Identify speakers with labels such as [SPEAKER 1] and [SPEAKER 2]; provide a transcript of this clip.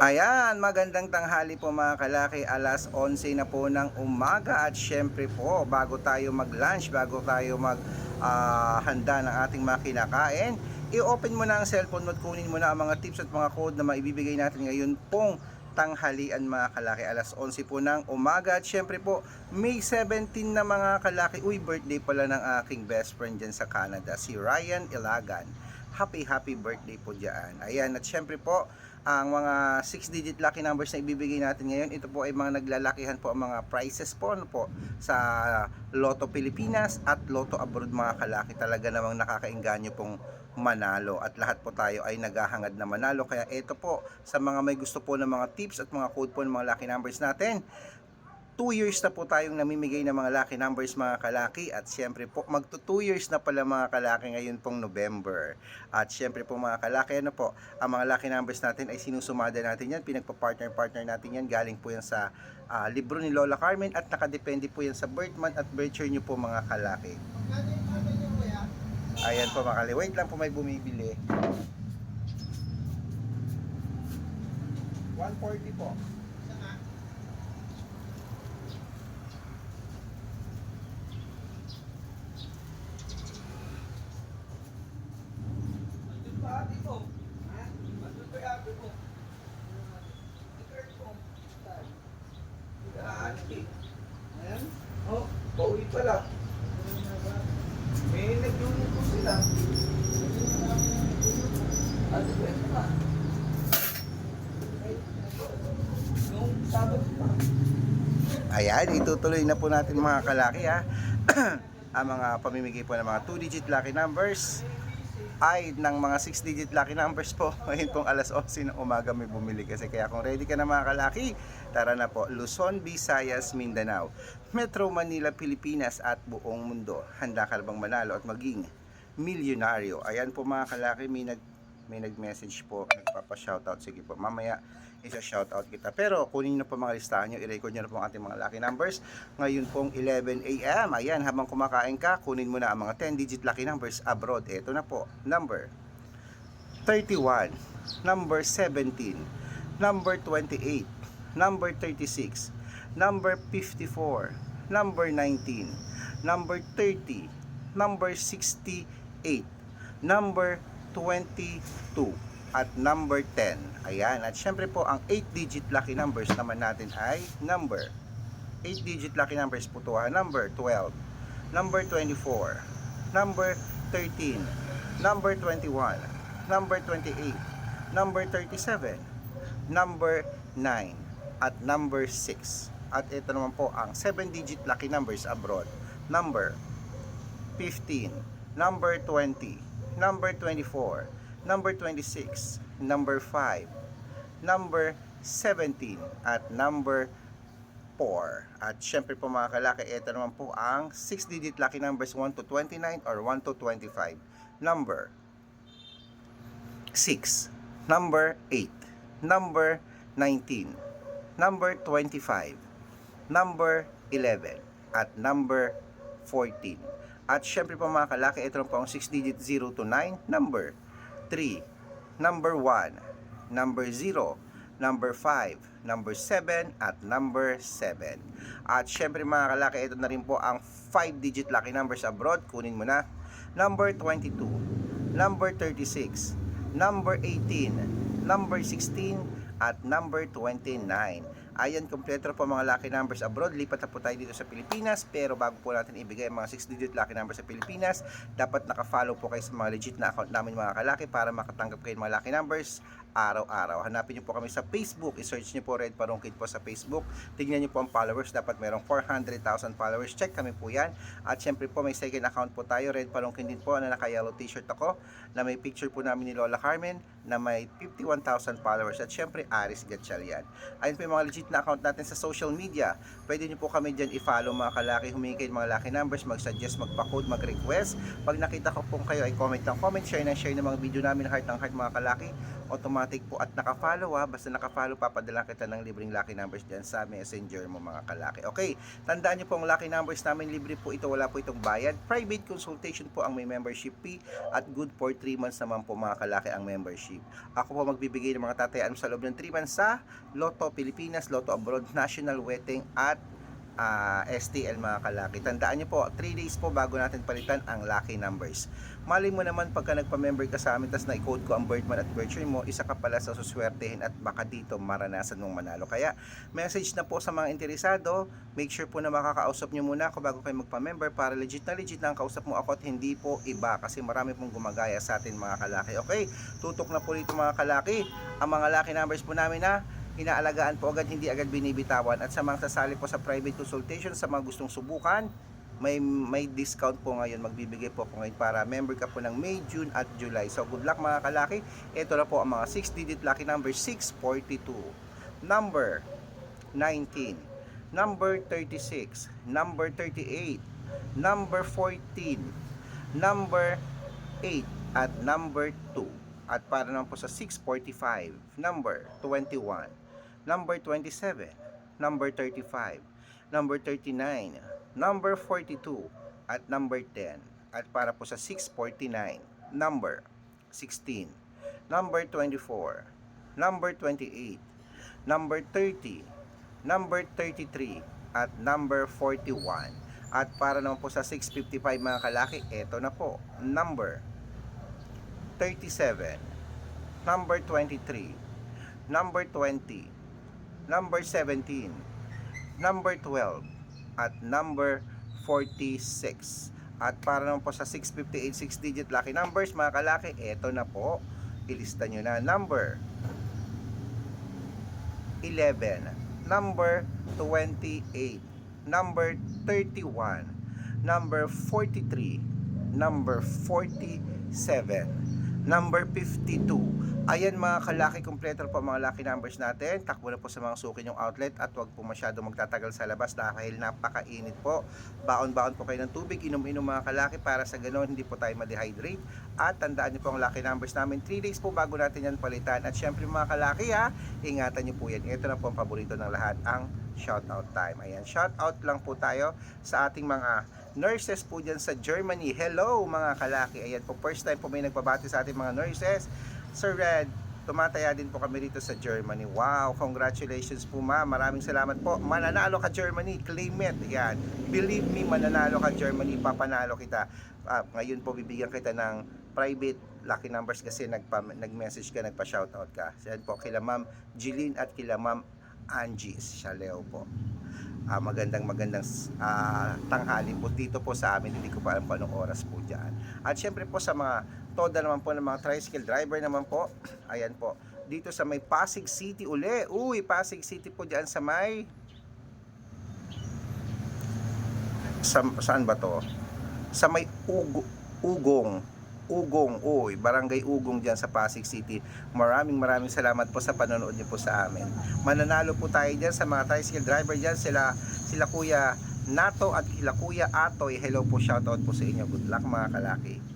[SPEAKER 1] Ayan, magandang tanghali po mga kalaki. Alas 11 na po ng umaga at syempre po, bago tayo mag-lunch, bago tayo mag-handa ng ating mga kinakain, i-open mo na ang cellphone mo at kunin mo na ang mga tips at mga code na maibibigay natin ngayon pong tanghalian mga kalaki. Alas 11 po ng umaga at syempre po, May 17 na mga kalaki. Uy, birthday pala ng aking best friend dyan sa Canada, si Ryan Ilagan. Happy, happy birthday po dyan. Ayan, at syempre po, ang mga 6-digit lucky numbers na ibibigay natin ngayon, ito po ay mga naglalakihan po ang mga prizes po, ano po sa Lotto Pilipinas at Lotto Abroad mga kalaki. Talaga namang nakakainganyo pong manalo at lahat po tayo ay naghahangad na manalo. Kaya ito po, sa mga may gusto po ng mga tips at mga code po ng mga lucky numbers natin, 2 years na po tayong namimigay ng mga lucky numbers mga kalaki. At syempre po magto 2 years na pala mga kalaki ngayon pong November. At syempre po mga kalaki ano po ang mga lucky numbers natin ay sinusumada natin yan. Pinagpa-partner-partner natin yan. Galing po yan sa ah, libro ni Lola Carmen. At nakadepende po yan sa birth month at birth year nyo po mga kalaki. Ayan po mga kalaki. Wait lang po may bumibili. 140 po pala. May nagluluto sila. Ano ba ito ba? Yung Sabado pa. Ayan, itutuloy na po natin mga kalaki ha. ang mga pamimigay po ng mga 2-digit lucky numbers ay ng mga 6-digit lucky numbers po. Ngayon pong alas 11 ng umaga may bumili kasi. Kaya kung ready ka na mga kalaki, tara na po. Luzon, Visayas, Mindanao, Metro Manila, Pilipinas at buong mundo. Handa ka bang manalo at maging milyonaryo? Ayan po mga kalaki, may nag may nag-message po, nagpapa-shoutout. Sige po, mamaya isa-shoutout kita. Pero kunin nyo po mga listahan nyo, i-record nyo na po ang ating mga lucky numbers. Ngayon pong 11 a.m. Ayan, habang kumakain ka, kunin mo na ang mga 10-digit lucky numbers abroad. Ito na po, number 31, number 17, number 28, number 36, number 54, number 19, number 30, number 68, number 22, at number 10. Ayan, at syempre po ang 8-digit lucky numbers naman natin ay number 8-digit lucky numbers po to number 12, number 24, number 13, number 21, number 28, number 37, number 9, at number 6. At ito naman po ang 7-digit lucky numbers abroad. Number 15, number 20, number 24, number 26, number 5, number 17, at number 4. At syempre po mga kalaki, ito naman po ang 6-digit lucky numbers 1 to 29 or 1 to 25. Number 6, number 8, number 19, number 25, number 11, at number 14. At syempre po mga kalaki, ito po ang 6-digit 0 to 9, number 3, number 1, number 0, number 5, number 7, at number 7. At syempre mga kalaki, ito na rin po ang 5-digit lucky numbers abroad. Kunin mo na. Number 22, number 36, number 18, number 16, at number 29. Ayan, kompleto po mga lucky numbers abroad. Lipat na po tayo dito sa Pilipinas. Pero bago po natin ibigay ang mga 6-digit lucky numbers sa Pilipinas, dapat naka-follow po kayo sa mga legit na account namin mga kalaki para makatanggap kayo ng mga lucky numbers araw-araw. Hanapin niyo po kami sa Facebook. I-search niyo po Red Parungkit po sa Facebook. Tingnan niyo po ang followers. Dapat merong 400,000 followers. Check kami po yan. At syempre po may second account po tayo. Red Parungkit din po na naka-yellow t-shirt ako na may picture po namin ni Lola Carmen na may 51,000 followers. At syempre Aris Gatchalian. Ayun po yung mga legit na account natin sa social media. Pwede niyo po kami dyan i-follow mga kalaki. Humingi kayo ng mga lucky numbers. Mag-suggest, magpa-code, mag-request. Pag nakita ko po kayo ay comment ng comment. Share na share ng mga video namin. Heart ng heart mga kalaki automatic po at naka-follow ha. Basta naka-follow, papadala kita ng libreng lucky numbers dyan sa messenger mo mga kalaki. Okay, tandaan nyo po ang lucky numbers namin. Libre po ito, wala po itong bayad. Private consultation po ang may membership fee at good for 3 months naman po mga kalaki ang membership. Ako po magbibigay ng mga tatayaan sa loob ng 3 months sa Lotto Pilipinas, Lotto Abroad, National Wedding at ah, STL mga kalaki. Tandaan nyo po, 3 days po bago natin palitan ang lucky numbers. Mali mo naman pagka nagpa-member ka sa amin tapos na-code ko ang birth month at year mo, isa ka pala sa suswertehin at baka dito maranasan mong manalo. Kaya message na po sa mga interesado, make sure po na makakausap nyo muna ako bago kayo magpa-member para legit na legit na ang kausap mo ako at hindi po iba kasi marami pong gumagaya sa atin mga kalaki. Okay, tutok na po dito mga kalaki. Ang mga lucky numbers po namin na inaalagaan po agad, hindi agad binibitawan. At sa mga sasali po sa private consultation, sa mga gustong subukan, may may discount po ngayon, magbibigay po ako ngayon para member ka po ng May, June at July. So good luck mga kalaki. Ito na po ang mga 6-digit lucky number 642, number 19, number 36, number 38, number 14, number 8 at number 2. At para naman po sa 645, number 21, number 27, number 35, number 39, number 42, at number 10. At para po sa 649, number 16, number 24, number 28, number 30, number 33, at number 41. At para naman po sa 655 mga kalaki, eto na po, number 37, number 23, number 20, number 17, number 12, at number 46. At para naman po sa 658 6-digit lucky numbers, mga kalaki, eto na po, ilista nyo na. Number 11, number 28, number 31, number 43, number 47, number 52. Ayan mga kalaki, kompleto po mga lucky numbers natin. Takbo na po sa mga suki yung outlet at wag po masyado magtatagal sa labas dahil napakainit po. Baon-baon po kayo ng tubig, inom-inom mga kalaki para sa ganon hindi po tayo ma-dehydrate. At tandaan niyo po ang lucky numbers namin. 3 days po bago natin yan palitan. At syempre mga kalaki ha, ingatan niyo po yan. Ito na po ang paborito ng lahat, ang shoutout time. Ayan, shoutout lang po tayo sa ating mga nurses po dyan sa Germany. Hello mga kalaki. Ayan po, first time po may nagbabati sa ating mga nurses. Sir Red, tumataya din po kami dito sa Germany. Wow, congratulations po ma'am. Maraming salamat po. Mananalo ka Germany, claim it. Yan. Believe me, mananalo ka Germany, papanalo kita. Ah, ngayon po bibigyan kita ng private lucky numbers kasi nagpa, nag-message ka, nagpa-shoutout ka. Yan po, kila ma'am Jeline at kila ma'am Angie Shaleo po. Ah, magandang magandang ah, tanghali po dito po sa amin. Hindi ko pa alam kung anong oras po dyan. At syempre po sa mga toda naman po ng mga tricycle driver naman po. Ayan po. Dito sa may Pasig City uli. Uy, Pasig City po dyan sa may... Sa, saan ba to? Sa may Ugo, Ugong. Ugong, uy, Barangay Ugong dyan sa Pasig City. Maraming maraming salamat po sa panonood niyo po sa amin. Mananalo po tayo dyan sa mga tricycle driver dyan. Sila, sila Kuya Nato at sila Kuya Atoy. Hello po, shoutout po sa inyo. Good luck mga kalaki.